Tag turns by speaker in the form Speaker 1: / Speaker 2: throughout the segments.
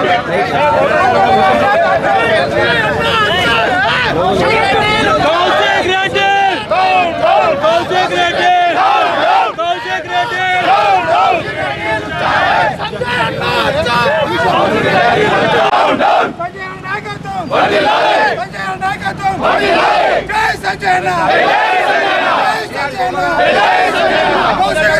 Speaker 1: Hey, Sanjay! Hey, Sanjay! Hey, Sanjay! Hey, Sanjay!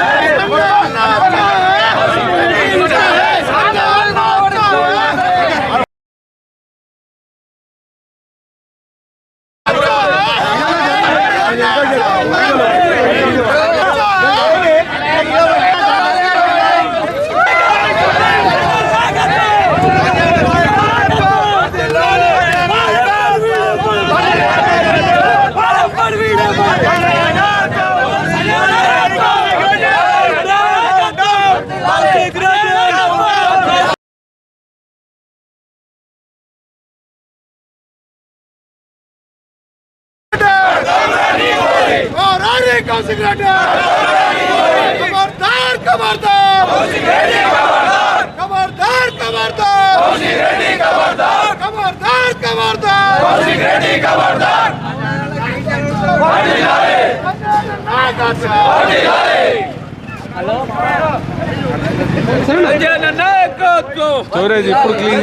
Speaker 2: खबरदार खबरदार खबरदार खबरदार खबरदार खबरदार
Speaker 1: స్టోరేజ్ ఇప్పుడు క్లీన్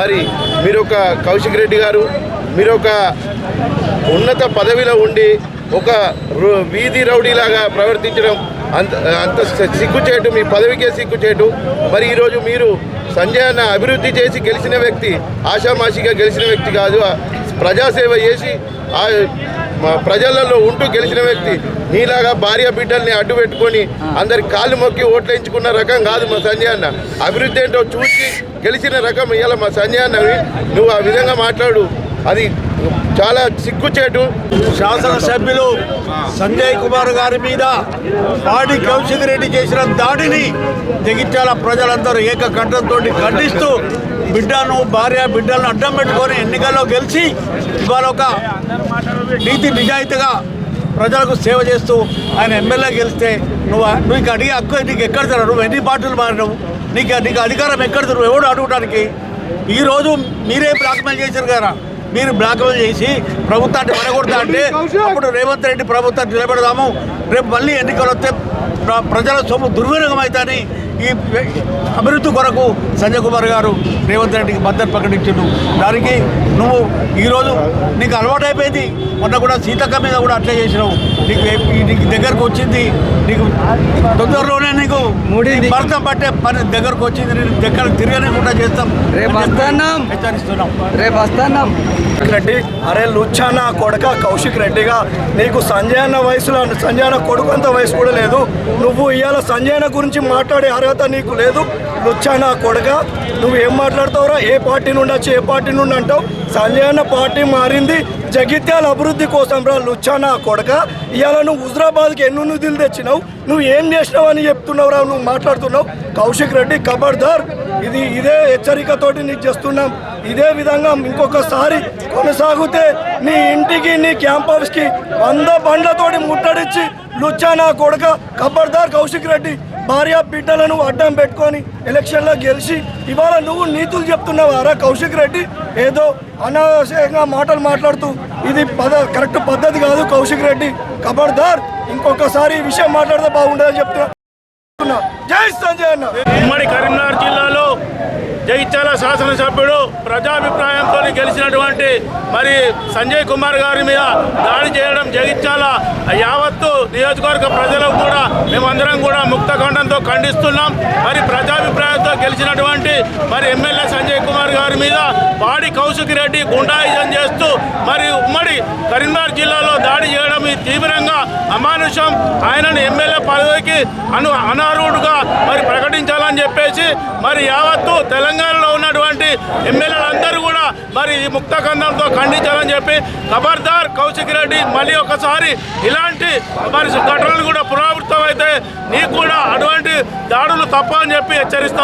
Speaker 3: మరి మీరు ఒక కౌశిక్ రెడ్డి గారు మీరు ఒక ఉన్నత పదవిలో ఉండి ఒక వీధి రౌడీలాగా ప్రవర్తించడం అంత అంత సిగ్గుచేటు మీ పదవికే సిగ్గుచేటు. మరి ఈరోజు మీరు సంజయ్ అన్న అభివృద్ధి చేసి గెలిచిన వ్యక్తి ఆషామాషిగా గెలిచిన వ్యక్తి కాదు. ప్రజాసేవ చేసి ఆ మా ప్రజలలో ఉంటూ గెలిచిన వ్యక్తి. నీలాగా భార్య బిడ్డల్ని అడ్డు పెట్టుకొని అందరి కాళ్ళు మొక్కి ఓట్లు ఎంచుకున్న రకం కాదు మా సంజయ్ అన్న. అభివృద్ధి ఏంటో చూసి గెలిచిన రకం ఇవాళ మా సంజయ్ అన్నవి నువ్వు ఆ విధంగా మాట్లాడు. అది చాలా సిగ్గుచేటు.
Speaker 1: శాసనసభ్యులు సంజయ్ కుమార్ గారి మీద పాడి కౌశిక్ రెడ్డి చేసిన దాడిని జగిత్యాల ప్రజలందరూ ఏకకంఠంతో ఖండిస్తూ బిడ్డను భార్య బిడ్డలను అడ్డం పెట్టుకొని ఎన్నికల్లో గెలిచి ఇవాళ ఒక నీతి నిజాయితీగా ప్రజలకు సేవ చేస్తూ ఆయన ఎమ్మెల్యే గెలిస్తే నువ్వు నీకు అడిగే హక్కు నీకు ఎక్కడ తినరు నువ్వు ఎన్ని పార్టీలు మారినవు? నీకు నీకు అధికారం ఎక్కడ తినవు ఎవడు అడగడానికి ఈరోజు మీరే బ్లాక్మెయిల్ చేశారు కదా. మీరు బ్లాక్మెయిల్ చేసి ప్రభుత్వాన్ని పడగొడతా అంటే అప్పుడు రేవంత్ రెడ్డి ప్రభుత్వాన్ని నిలబెడదాము. రేపు మళ్ళీ ఎన్నికలు వస్తే ప్ర- ప్రజల సొమ్ము దుర్వినియోగం అవుతాయని ఈ అభివృద్ధి కొరకు సంజయ్ కుమార్ గారు రేవంత్ రెడ్డికి మద్దతు ప్రకటించుడు. దానికి నువ్వు ఈరోజు నీకు అలవాటైపోయింది. మొన్న కూడా సీతక్క మీద కూడా అట్లే చేసినావు. నీకు నీకు దగ్గరకు వచ్చింది. నీకు తొందరలోనే నీకు భర్త పట్టే పని దగ్గరకు వచ్చింది. నేను దగ్గర తిరగనికుండా చేస్తాం.
Speaker 4: రేపు వస్తున్నాం.
Speaker 1: హెచ్చరిస్తున్నాం.
Speaker 4: రేపు వస్తున్నాం.
Speaker 5: రెడ్డి అరే లుచ్చాన కొడక కౌశిక్ రెడ్డిగా నీకు సంజయ్ అన్న వయసులో సంజయ్ అన్న కొడుకు అంత వయసు కూడా లేదు. నువ్వు ఇవాళ సంజయన గురించి మాట్లాడే అర్హత నీకు లేదు. నా కొడక. నువ్వు ఏం మాట్లాడతావురా? ఏ పార్టీ నుండి వచ్చి ఏ పార్టీ నుండి అంటావు? సంజయన పార్టీ మారింది. జగిత్యాల అభివృద్ధి కోసం రా లుచ్చానా కొడక. ఇవాళ నువ్వు హుజరాబాద్కి ఎన్ని నిధులు తెచ్చినావు? నువ్వు ఏం చేసినావు అని చెప్తున్నావురా నువ్వు మాట్లాడుతున్నావు? కౌశిక్ రెడ్డి కబర్దార్ ఇది ఇదే హెచ్చరికతోటి నీకు చేస్తున్నాం. ఇదే విధంగా ఇంకొకసారి కొనసాగితే నీ ఇంటికి నీ క్యాంప్ హౌస్కి వంద బండ్లతోటి ముట్టడిచ్చి లుచ్చానా కొడక ఖబర్దార్ కౌశిక్ రెడ్డి భార్య బిడ్డలను అడ్డం పెట్టుకొని ఎలక్షన్లో గెలిచి ఇవాళ నువ్వు నీతులు చెప్తున్నావారా కౌశిక్ రెడ్డి ఏదో అనావశ్యంగా మాటలు మాట్లాడుతూ ఇది పద కరెక్ట్ పద్ధతి కాదు కౌశిక్ రెడ్డి. ఖబర్దార్ ఇంకొకసారి ఈ విషయం మాట్లాడితే బాగుండదని చెప్తున్నా. జై సంజయ్ అన్న.
Speaker 6: ఉమ్మడి కరీంనగర్ జిల్లాలో జగిత్యాల శాసనసభ్యుడు ప్రజాభిప్రాయంతో గెలిచినటువంటి మరి సంజయ్ కుమార్ గారి మీద దాడి చేయడం జగిత్యాల యావత్తు నియోజకవర్గ ప్రజలకు కూడా మేమందరం కూడా ముక్త ఖండంతో ఖండిస్తున్నాం. మరి ప్రజాభిప్రాయంతో గెలిచినటువంటి మరి ఎమ్మెల్యే సంజయ్ కుమార్ గారి మీద పాడి కౌశిక్ రెడ్డి గుండాయిజం చేస్తూ మరి ఉమ్మడి కరీంనగర్ జిల్లాలో దాడి చేయడం ఇది తీవ్రంగా అమానుషం. ఆయనను ఎమ్మెల్యే పదవికి అను అనర్హుడుగా మరి ప్రకటించాలని చెప్పేసి మరి యావత్తు తెలంగాణ తెలంగాణలో ఉన్నటువంటి ఎమ్మెల్యేలందరూ కూడా మరి ఈ ముక్త గంధంతో ఖండించాలని చెప్పి ఖబర్దార్ కౌశిక్ రెడ్డి మళ్ళీ ఒకసారి ఇలాంటి మరి ఘటనలు కూడా పునరావృతం అయితే నీకు కూడా అటువంటి దాడులు తప్ప అని చెప్పి హెచ్చరిస్తాం